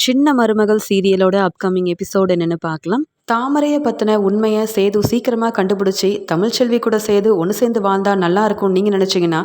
சின்ன மருமகள் சீரியலோட upcoming episode என்னென்னு பார்க்கலாம். தாமரையை பற்றின உண்மையை சேது சீக்கிரமாக கண்டுபிடிச்சி தமிழ்ச்செல்வி கூட சேர்ந்து ஒன்று சேர்ந்து வாழ்ந்தால் நல்லா இருக்கும்னு நீங்கள் நினச்சிங்கன்னா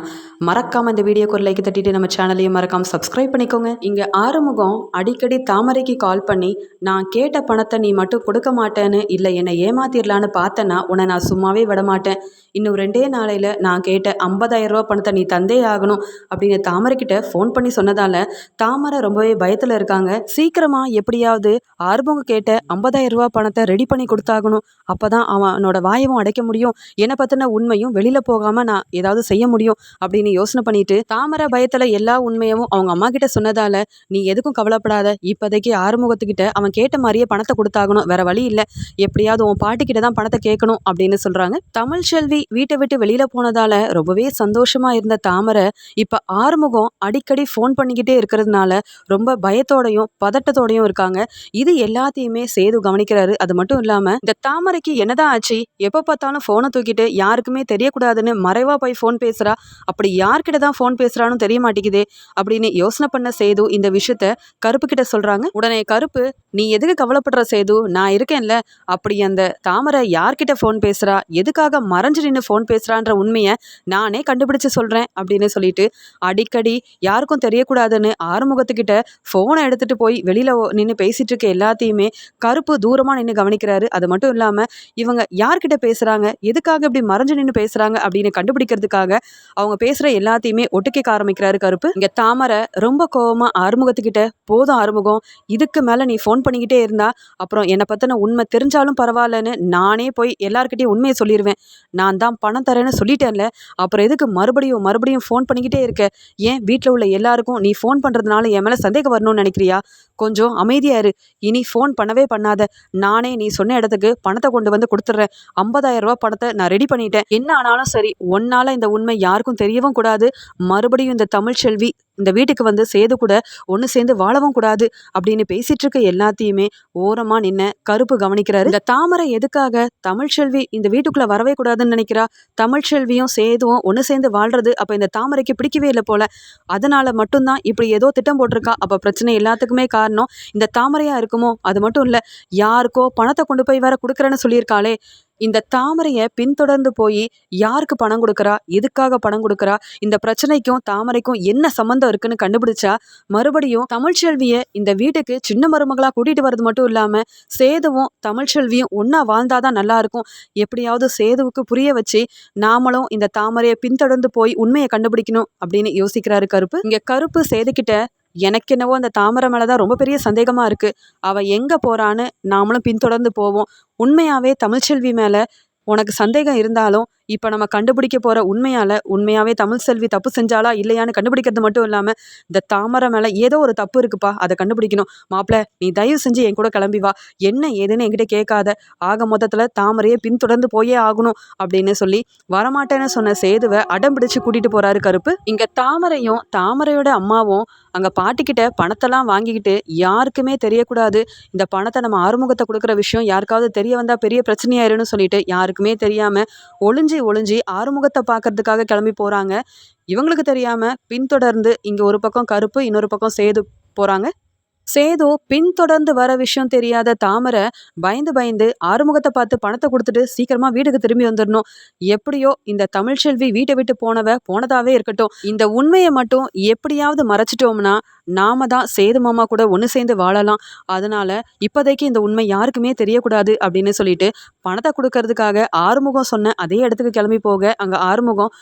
மறக்காமல் இந்த வீடியோக்கு ஒரு லைக் தட்டிட்டு நம்ம சேனலையும் மறக்காமல் சப்ஸ்கிரைப் பண்ணிக்கோங்க. இங்கே ஆறுமுகம் அடிக்கடி தாமரைக்கு கால் பண்ணி நான் கேட்ட பணத்தை நீ மட்டும் கொடுக்க மாட்டேன்னு இல்லை என்னை ஏமாத்திடலான்னு பார்த்தேன்னா உன்னை நான் சும்மாவே விட மாட்டேன். இன்னும் ரெண்டே நாளையில் நான் கேட்ட ஐம்பதாயிரம் ரூபா பணத்தை நீ தந்தே ஆகணும் அப்படின்னு தாமரைக்கிட்ட ஃபோன் பண்ணி சொன்னதால் தாமரை ரொம்பவே பயத்தில் இருக்காங்க. சீக்கிரமாக எப்படியாவது ஆறுமுகம் கேட்ட ஐம்பதாயிரம் ரூபா பணத்தை ரெடி பண்ணி கொடுத்தாகணும். அப்போ தான் அவனோட வாயவும் அடைக்க முடியும். என்னை பற்றின உண்மையும் வெளியில் போகாமல் நான் ஏதாவது செய்ய முடியும் அப்படின்னு யோசனை பண்ணிட்டு தாமரை பயத்தில் எல்லா உண்மையவும் அவங்க அம்மா கிட்ட சொன்னதால் நீ எதுக்கும் கவலைப்படாத. இப்போதைக்கு ஆறுமுகத்துக்கிட்ட அவன் கேட்ட மாதிரியே பணத்தை கொடுத்தாகணும். வேற வழி இல்லை. எப்படியாவது உன் பாட்டிக்கிட்ட தான் பணத்தை கேட்கணும் அப்படின்னு சொல்கிறாங்க தமிழ் செல்வி வீட்டை விட்டு வெளியில் போனதால ரொம்பவே சந்தோஷமாக இருந்த தாமரை இப்போ ஆறுமுகம் அடிக்கடி ஃபோன் பண்ணிக்கிட்டே இருக்கிறதுனால ரொம்ப பயத்தோடையும் பதட்டத்தோடையும் இருக்காங்க. இது எல்லாத்தையுமே சேது கவனிக்கிறாரு. அது மட்டும் மட்டும் இல்லாமல் இந்த தாமரைக்கு என்னதான் ஆச்சு? எப்போ பார்த்தாலும் ஃபோனை தூக்கிட்டு யாருக்குமே தெரியக்கூடாதுன்னு மறைவா போய் ஃபோன் பேசுகிறா அப்படி யார்கிட்ட தான் ஃபோன் பேசுகிறான்னு தெரிய மாட்டேங்குதே அப்படின்னு யோசனை பண்ண சேது இந்த விஷயத்த கருப்பு கிட்ட சொல்கிறாங்க உடனே கருப்பு நீ எதுக்கு கவலைப்படுற சேது? நான் இருக்கேன்ல. அப்படி அந்த தாமரை யார்கிட்ட ஃபோன் பேசுகிறா எதுக்காக மறைஞ்சு நின்று ஃபோன் பேசுகிறான்ற உண்மையை நானே கண்டுபிடிச்சு சொல்கிறேன் அப்படின்னு சொல்லிட்டு அடிக்கடி யாருக்கும் தெரியக்கூடாதுன்னு ஆறுமுகத்துக்கிட்ட ஃபோனை எடுத்துட்டு போய் வெளியில் நின்று பேசிட்டு இருக்க எல்லாத்தையுமே கருப்பு தூரமாக நின்று கவனிக்கிறாரு. அது மட்டும் இல்லாமல் இவங்க யார்கிட்ட பேசுகிறாங்க எதுக்காக இப்படி மறைஞ்சு நின்று பேசுகிறாங்க அப்படின்னு கண்டுபிடிக்கிறதுக்காக அவங்க பேசுகிற எல்லாத்தையுமே ஒட்டுக்கேக்க ஆரம்பிக்கிறாரு கருப்பு. இங்கே தாமரை ரொம்ப கோவமாக ஆறுமுகத்துக்கிட்ட போதும் ஆறுமுகம் இதுக்கு மேலே நீ ஃபோன் பண்ணிக்கிட்டே இருந்தா அப்புறம் என்னை பற்றின உண்மை தெரிஞ்சாலும் பரவாயில்லன்னு நானே போய் எல்லாருக்கிட்டையும் உண்மையை சொல்லிடுவேன் நான் தான் பணம் தரேன்னு சொல்லிட்டேன்ல அப்புறம் எதுக்கு மறுபடியும் மறுபடியும் ஃபோன் பண்ணிக்கிட்டே இருக்க? ஏன் வீட்டில் உள்ள எல்லாருக்கும் நீ ஃபோன் பண்ணுறதுனால என் மேலே சந்தேகம் வரணும்னு நினைக்கிறியா? கொஞ்சம் அமைதியாக இரு. இனி ஃபோன் பண்ணவே பண்ணாத. நானே நீ சொன்ன இடத்துக்கு பணத்தை கொண்டு வந்து கொடுத்துட்றேன். ஐம்பதாயிரம் ரூபா பணத்தை நான் ரெடி பண்ணிட்டேன். என்ன ஆனாலும் சரி ஒன்னால இந்த உண்மை யாருக்கும் தெரியவும் கூடாது. மறுபடியும் இந்த தமிழ்ச்செல்வி இந்த வீட்டுக்கு வந்து சேது கூட ஒன்று சேர்ந்து வாழவும் கூடாது அப்படின்னு பேசிட்டு இருக்க எல்லாத்தையுமே ஓரமாக நின்ன கருப்பு கவனிக்கிறாரு. இந்த தாமரை எதுக்காக? தமிழ்ச்செல்வி இந்த வீட்டுக்குள்ள வரவே கூடாதுன்னு நினைக்கிறா? தமிழ்ச்செல்வியும் சேதுவும் ஒன்று சேர்ந்து வாழ்றது அப்போ இந்த தாமரைக்கு பிடிக்கவே இல்லை போல. அதனால மட்டும்தான் இப்படி ஏதோ திட்டம் போட்டிருக்கா. அப்போ பிரச்சனை எல்லாத்துக்குமே காரணம் இந்த தாமரையா இருக்குமோ? அது மட்டும் இல்லை யாருக்கோ பணத்தை கொண்டு போய் வேற கொடுக்குறேன்னு சொல்லியிருக்காளே. இந்த தாமரையை பின்தொடர்ந்து போய் யாருக்கு பணம் கொடுக்குறா? எதுக்காக பணம் கொடுக்குறா? இந்த பிரச்சனைக்கும் தாமரைக்கும் என்ன சம்மந்தம் இருக்குன்னு கண்டுபிடிச்சா மறுபடியும் தமிழ்ச்செல்வியை இந்த வீட்டுக்கு சின்ன மருமகளா கூட்டிட்டு வர்றது மட்டும் இல்லாம சேதுவும் தமிழ்ச்செல்வியும் ஒன்னா வாழ்ந்தாதான் நல்லா இருக்கும். எப்படியாவது சேதுவுக்கு புரிய வச்சு நாமளும் இந்த தாமரையை பின்தொடர்ந்து போய் உண்மையை கண்டுபிடிக்கணும் அப்படின்னு யோசிக்கிறாரு கருப்பு. இங்க கருப்பு சேதுக்கிட்ட எனக்கு என்னவோ அந்த தாமரை மேலே தான் ரொம்ப பெரிய சந்தேகமாக இருக்குது அவள் எங்கே போகிறான்னு நாமளும் பின்தொடர்ந்து போவோம். உண்மையாகவே தமிழ்ச்செல்வி மேலே உனக்கு சந்தேகம் இருந்தாலும் இப்போ நம்ம கண்டுபிடிக்க போகிற உண்மையால் உண்மையாகவே தமிழ் செல்வி தப்பு செஞ்சாலா இல்லையான்னு கண்டுபிடிக்கிறது மட்டும் இல்லாமல் இந்த தாமரை மேலே ஏதோ ஒரு தப்பு இருக்குப்பா அதை கண்டுபிடிக்கணும். மாப்பிள்ள நீ தயவு செஞ்சு என் கூட கிளம்பி வா. என்ன ஏதுன்னு என்கிட்ட கேட்காத. ஆக மொத்தத்தில் தாமரையை பின்தொடர்ந்து போயே ஆகணும் அப்படின்னு சொல்லி வரமாட்டேன்னு சொன்ன சேதுவை அடம் பிடிச்சு கூட்டிகிட்டு போகிறாரு கருப்பு. இங்கே தாமரையும் தாமரையோட அம்மாவும் அங்கே பாட்டிக்கிட்ட பணத்தெல்லாம் வாங்கிக்கிட்டு யாருக்குமே தெரியக்கூடாது. இந்த பணத்தை நம்ம ஆறுமுகத்தை கொடுக்குற விஷயம் யாருக்காவது தெரிய வந்தால் பெரிய பிரச்சனையாயிருன்னு சொல்லிட்டு யாருக்குமே தெரியாமல் ஒளிஞ்சு ஒளிஞ்சி ஒளிஞ்சி ஆறுமுகத்தை பார்க்கறதுக்காக கிளம்பி போகிறாங்க இவங்களுக்கு தெரியாமல் பின்தொடர்ந்து இங்கே ஒரு பக்கம் கருப்பு இன்னொரு பக்கம் சேது போகிறாங்க சேது பின்தொடர்ந்து வர விஷயம் தெரியாத தாமரை பயந்து பயந்து ஆறுமுகத்தை பார்த்து பணத்தை கொடுத்துட்டு சீக்கிரமா வீட்டுக்கு திரும்பி வந்துடணும். எப்படியோ இந்த தமிழ்ச்செல்வி வீட்டை விட்டு போனவ போனதாவே இருக்கட்டும். இந்த உண்மையை மட்டும் எப்படியாவது மறைச்சிட்டோம்னா நாம தான் சேது மாமா கூட ஒன்று சேர்ந்து வாழலாம். அதனால இப்போதைக்கு இந்த உண்மை யாருக்குமே தெரியக்கூடாது அப்படின்னு சொல்லிட்டு பணத்தை கொடுக்கறதுக்காக ஆறுமுகம் சொன்ன அதே இடத்துக்கு கிளம்பி போக அங்கே ஆறுமுகம்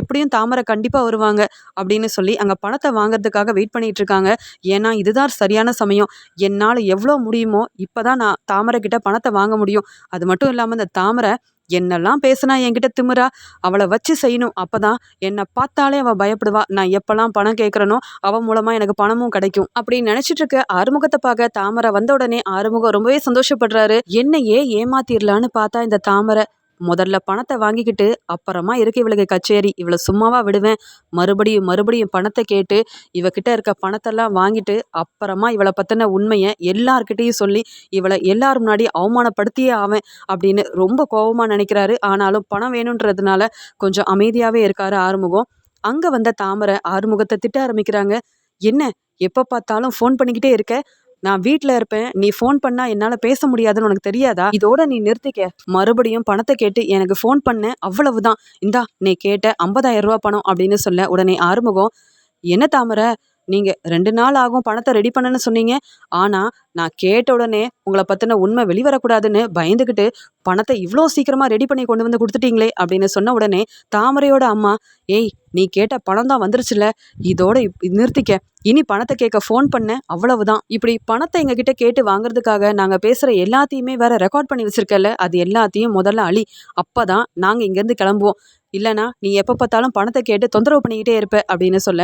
எப்படியும் தாமரை கண்டிப்பாக வருவாங்க அப்படின்னு சொல்லி அங்கே பணத்தை வாங்குறதுக்காக வெயிட் பண்ணிட்டு இருக்காங்க. ஏன்னா இதுதான் சரியான சமயம். என்னால் எவ்வளோ முடியுமோ இப்போ தான் நான் தாமரை கிட்ட பணத்தை வாங்க முடியும். அது மட்டும் இல்லாமல் இந்த தாமரை என்னெல்லாம் பேசுனா என்கிட்ட திமிரா? அவளை வச்சு செய்யணும். அப்பதான் என்னை பார்த்தாலே அவள் பயப்படுவா. நான் எப்பெல்லாம் பணம் கேட்குறனோ அவன் மூலமா எனக்கு பணமும் கிடைக்கும். அப்படின்னு நினைச்சிட்டு இருக்க ஆறுமுகத்தை பார்க்க தாமரை வந்த உடனே ஆறுமுகம் ரொம்பவே சந்தோஷப்படுறாரு. என்னையே ஏமாத்திரலான்னு பார்த்தா இந்த தாமரை. முதல்ல பணத்தை வாங்கிக்கிட்டு அப்புறமா இருக்கு இவளுக்கு கச்சேரி. இவளை சும்மாவா விடுவேன். மறுபடியும் மறுபடியும் பணத்தை கேட்டு இவகிட்ட இருக்க பணத்தெல்லாம் வாங்கிட்டு அப்புறமா இவளை பற்றின உண்மையை எல்லார்கிட்டையும் சொல்லி இவளை எல்லார் முன்னாடி அவமானப்படுத்தியே ஆவேன் அப்படின்னு ரொம்ப கோபமாக நினைக்கிறாரு. ஆனாலும் பணம் வேணுன்றதுனால கொஞ்சம் அமைதியாகவே இருக்காரு ஆறுமுகம். அங்கே வந்த தாமரை ஆறுமுகத்தை திட்ட ஆரம்பிக்கிறாங்க. என்ன? எப்போ பார்த்தாலும் ஃபோன் பண்ணிக்கிட்டே இருக்க? நான் வீட்ல இருப்பேன். நீ ஃபோன் பண்ணா என்னால பேச முடியாதுன்னு உனக்கு தெரியாதா? இதோட நீ நிறுத்திக்க. மறுபடியும் பணத்தை கேட்டு எனக்கு ஃபோன் பண்ண. அவ்வளவுதான். இந்தா நீ கேட்ட ஐம்பதாயிரம் ரூபாய் பணம் அப்படின்னு சொல்ல உடனே ஆறுமுகம் என்ன தாமரை? நீங்கள் ரெண்டு நாள் ஆகும் பணத்தை ரெடி பண்ணுன்னு சொன்னீங்க. ஆனால் நான் கேட்ட உடனே உங்களை பற்றின உண்மை வெளிவரக்கூடாதுன்னு பயந்துக்கிட்டு பணத்தை இவ்வளோ சீக்கிரமாக ரெடி பண்ணி கொண்டு வந்து கொடுத்துட்டீங்களே அப்படின்னு சொன்ன உடனே தாமரையோட அம்மா ஏய் நீ கேட்ட பணம் தான் வந்துருச்சுல இதோட நிறுத்திக்க. இனி பணத்தை கேட்க ஃபோன் பண்ணேன் அவ்வளவுதான். இப்படி பணத்தை எங்ககிட்ட கேட்டு வாங்குறதுக்காக நாங்கள் பேசுகிற எல்லாத்தையுமே வேற ரெக்கார்ட் பண்ணி வச்சிருக்கல அது எல்லாத்தையும் முதல்ல அழி. அப்பதான் நாங்கள் இங்கேருந்து கிளம்புவோம். இல்லைனா நீ எப்போ பார்த்தாலும் பணத்தை கேட்டு தொந்தரவு பண்ணிக்கிட்டே இருப்ப அப்படின்னு சொல்ல.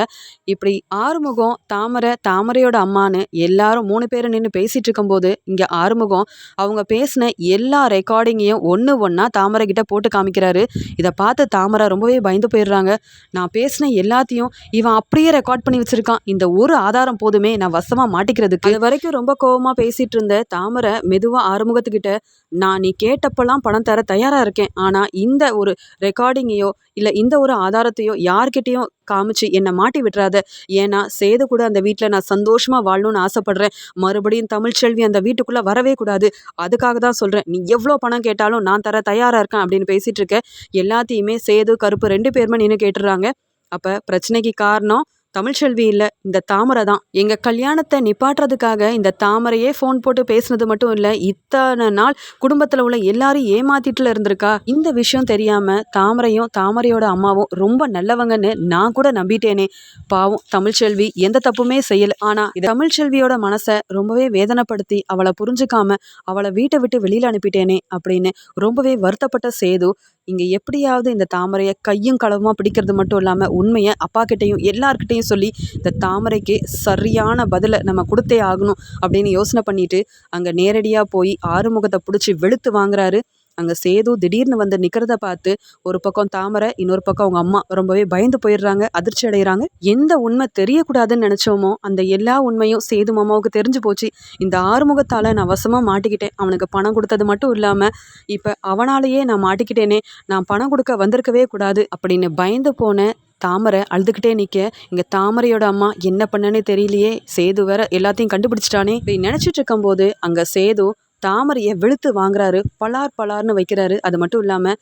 இப்படி ஆறுமுகம் தாமரை தாமரையோட அம்மான்னு எல்லாரும் மூணு பேரும் நின்று பேசிட்டு இருக்கும்போது இங்கே ஆறுமுகம் அவங்க பேசின எல்லா ரெக்கார்டிங்கையும் ஒன்று ஒன்றா தாமரை கிட்ட போட்டு காமிக்கிறாரு. இதை பார்த்து தாமரை ரொம்பவே பயந்து போயிடுறாங்க. நான் பேசின எல்லாத்தையும் இவன் அப்படியே ரெக்கார்ட் பண்ணி வச்சிருக்கான். இந்த ஒரு ஆதாரம் போதுமே நான் வசமாக மாட்டிக்கிறதுக்கு. அது வரைக்கும் ரொம்ப கோபமாக பேசிட்டு இருந்த தாமரை மெதுவாக ஆறுமுகத்துக்கிட்ட நான் நீ கேட்டப்பெல்லாம் பணம் தர தயாராக இருக்கேன். ஆனால் இந்த ஒரு ரெக்கார்டிங் ரெக்கார்டிங்கையோ இல்லை இந்த ஒரு ஆதாரத்தையோ யார்கிட்டயும் காமிச்சு என்னை மாட்டி விட்டுறாத. ஏன்னா சேது கூட அந்த வீட்டில் நான் சந்தோஷமாக வாழணும்னு ஆசைப்படுறேன். மறுபடியும் தமிழ்ச்செல்வி அந்த வீட்டுக்குள்ளே வரவே கூடாது. அதுக்காக தான் சொல்கிறேன் நீ எவ்வளோ பணம் கேட்டாலும் நான் தர தயாராக இருக்கேன் அப்படின்னு பேசிகிட்டு இருக்கேன் எல்லாத்தையுமே சேது கருப்பு ரெண்டு பேருமே நின்று கேட்டுடுறாங்க. அப்போ பிரச்சனைக்கு காரணம் தமிழ்ச்செல்வி இல்லை இந்த தாமரை தான். எங்கள் கல்யாணத்தை நிப்பாட்டுறதுக்காக இந்த தாமரையே ஃபோன் போட்டு பேசுனது மட்டும் இல்லை இத்தனை நாள் குடும்பத்தில் உள்ள எல்லாரும் ஏமாத்திட்டுல இருந்திருக்கா? இந்த விஷயம் தெரியாமல் தாமரையும் தாமரையோட அம்மாவும் ரொம்ப நல்லவங்கன்னு நான் கூட நம்பிட்டேனே. பாவம் தமிழ்ச்செல்வி எந்த தப்புமே செய்யல. ஆனால் இது தமிழ்ச்செல்வியோட மனசை ரொம்பவே வேதனைப்படுத்தி அவளை புரிஞ்சுக்காம அவளை வீட்டை விட்டு வெளியில் அனுப்பிட்டேனே அப்படின்னு ரொம்பவே வருத்தப்பட்ட சேது இங்கே எப்படியாவது இந்த தாமரையை கையும் களவுமாக பிடிக்கிறது மட்டும் இல்லாமல் உண்மையை அப்பா கிட்டயும் சொல்லி இந்த தாமரைக்கு சரியான பதிலை நம்ம கொடுத்தே ஆகணும் அப்படின்னு யோசனை பண்ணிட்டு அங்கே நேரடியாக போய் ஆறுமுகத்தை பிடிச்சி வெளுத்து வாங்குறாரு. அங்கே சேது திடீர்னு வந்து நிற்கிறத பார்த்து ஒரு பக்கம் தாமரை இன்னொரு பக்கம் அவங்க அம்மா ரொம்பவே பயந்து போயிடுறாங்க அதிர்ச்சி அடைகிறாங்க எந்த உண்மை தெரியக்கூடாதுன்னு நினச்சோமோ அந்த எல்லா உண்மையும் சேது மாமாவுக்கு தெரிஞ்சு போச்சு. இந்த ஆறுமுகத்தால் நான் வசமாக மாட்டிக்கிட்டேன். அவனுக்கு பணம் கொடுத்தது மட்டும் இல்லாமல் இப்போ அவனாலேயே நான் மாட்டிக்கிட்டேனே நான் பணம் கொடுக்க வந்திருக்கவே கூடாது அப்படின்னு பயந்து போன தாமரை அழுதுகிட்டே நிற்க இங்கே தாமரையோட அம்மா என்ன பண்ணனே தெரியலையே சேது வேற எல்லாத்தையும் கண்டுபிடிச்சிட்டானே. இப்படி நினச்சிட்டு இருக்கும்போது அங்கே சேது தாமரையை வெளுத்து வாங்குறாரு பலார் பலார்னு வைக்கிறாரு. அது மட்டும் இல்லாமல்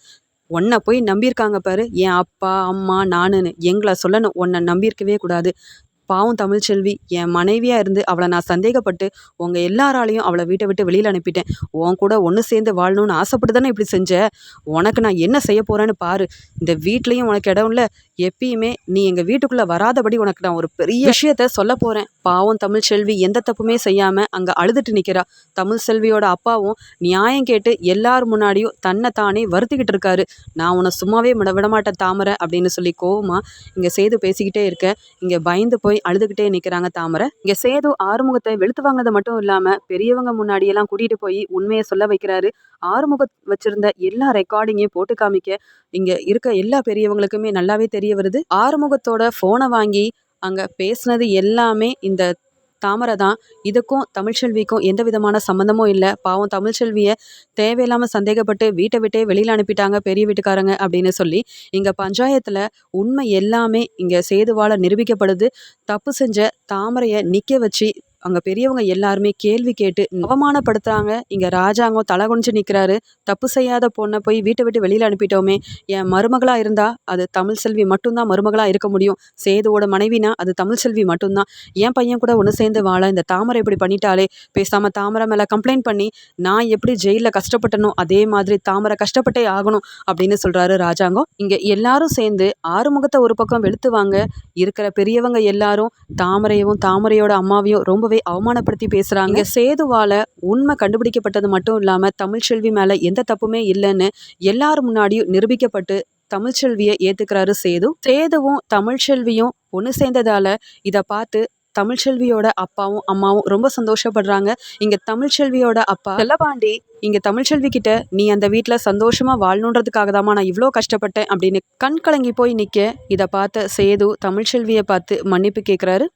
உன்னை போய் நம்பியிருக்காங்க பாரு என் அப்பா அம்மா நானுன்னு. எங்களை சொல்லணும் உன்னை நம்பியிருக்கவே கூடாது. பாவம் தமிழ்ச்செல்வி என் மனைவியாக இருந்து அவளை நான் சந்தேகப்பட்டு உங்கள் எல்லாராலையும் அவளை வீட்டை விட்டு வெளியில் அனுப்பிட்டேன். உன் கூட ஒன்று சேர்ந்து வாழணும்னு ஆசைப்பட்டு தானே இப்படி செஞ்ச? உனக்கு நான் என்ன செய்ய போகிறேன்னு பாரு. இந்த வீட்லேயும் உனக்கு இடம் இல்லை எப்பயுமே நீ எங்கள் வீட்டுக்குள்ளே வராதபடி உனக்கு நான் ஒரு பெரிய விஷயத்த சொல்ல போகிறேன் பாவம் தமிழ்ச்செல்வி எந்த தப்புமே செய்யாமல் அங்கே அழுதுட்டு நிற்கிறா தமிழ் செல்வியோட அப்பாவும் நியாயம் கேட்டு எல்லார் முன்னாடியும் தன்னை தானே வருத்திக்கிட்டு இருக்காரு. நான் உன்னை சும்மாவே விட விடமாட்டேன் தாமரை அப்படின்னு சொல்லி கோவமாக இங்கே சேது பேசிக்கிட்டே இருக்க. இங்கே பயந்து போய் அழுதுகிட்டே நிற்கிறாங்க தாமரை. இங்கே சேது ஆறுமுகத்தை வெளுத்து வாங்கினது மட்டும் இல்லாமல் பெரியவங்க முன்னாடியெல்லாம் கூட்டிகிட்டு போய் உண்மையை சொல்ல வைக்கிறாரு. ஆறுமுகம் வச்சிருந்த எல்லா ரெக்கார்டிங்கையும் போட்டு காமிக்க இங்கே இருக்க எல்லா பெரியவங்களுக்குமே நல்லாவே தெரியும். தெரிய வருது. ஆறுமுகத்தோட ஃபோனை வாங்கி அங்கே பேசினது எல்லாமே இந்த தாமரை தான். இதுக்கும் தமிழ்ச்செல்விக்கும் எந்த விதமான சம்மந்தமும் இல்லை. பாவம் தமிழ்ச்செல்வியை தேவையில்லாமல் சந்தேகப்பட்டு வீட்டை விட்டே வெளியில் அனுப்பிட்டாங்க பெரிய வீட்டுக்காரங்க அப்படின்னு சொல்லி இங்கே பஞ்சாயத்தில் உண்மை எல்லாமே இங்கே சேதுவால் நிரூபிக்கப்படுது. தப்பு செஞ்ச தாமரையை நிற்க வச்சு அங்கே பெரியவங்க எல்லாருமே கேள்வி கேட்டு அவமானப்படுத்துறாங்க. இங்கே ராஜாங்கம் தலை குனிஞ்சு நிற்கிறாரு தப்பு செய்யாத பொண்ணை போய் வீட்டை விட்டு வெளியில் அனுப்பிட்டோமே. என் மருமகளாக இருந்தால் அது தமிழ் செல்வி மட்டும்தான் மருமகளாக இருக்க முடியும். சேதுவோட மனைவினா அது தமிழ் செல்வி மட்டும்தான். என் பையன் கூட ஒன்று சேர்ந்து வாழ இந்த தாமரை இப்படி பண்ணிட்டாலே பேசாமல் தாமரை மேலே கம்ப்ளைண்ட் பண்ணி நான் எப்படி ஜெயிலில் கஷ்டப்பட்டனோ அதே மாதிரி தாமரை கஷ்டப்பட்டே ஆகணும் அப்படின்னு சொல்கிறாரு ராஜாங்கம் இங்கே எல்லாரும் சேர்ந்து ஆறுமுகத்தை ஒரு பக்கம் வெளுத்துவாங்க. இருக்கிற பெரியவங்க எல்லாரும் தாமரையவும் தாமரையோட அம்மாவையும் ரொம்ப ரொம்பவே அவமானப்படுத்தி பேசுகிறாங்க சேதுவால் உண்மை கண்டுபிடிக்கப்பட்டது மட்டும் இல்லாமல் தமிழ்ச்செல்வி மேலே எந்த தப்புமே இல்லைன்னு எல்லார் முன்னாடியும் நிரூபிக்கப்பட்டு தமிழ்ச்செல்வியை ஏத்துக்கிறாரு சேது. சேதுவும் தமிழ்ச்செல்வியும் ஒன்று சேர்ந்ததால இதை பார்த்து தமிழ்ச்செல்வியோட அப்பாவும் அம்மாவும் ரொம்ப சந்தோஷப்படுறாங்க. இங்க தமிழ்ச்செல்வியோட அப்பா செல்லபாண்டி இங்க தமிழ்ச்செல்வி கிட்ட நீ அந்த வீட்டில் சந்தோஷமா வாழணுன்றதுக்காக தாம்மா நான் இவ்வளோ கஷ்டப்பட்டேன் அப்படின்னு கண் கலங்கி போய் நிக்க இதை பார்த்த சேது தமிழ்ச்செல்வியை பார்த்து மன்னிப்பு கேட்குறாரு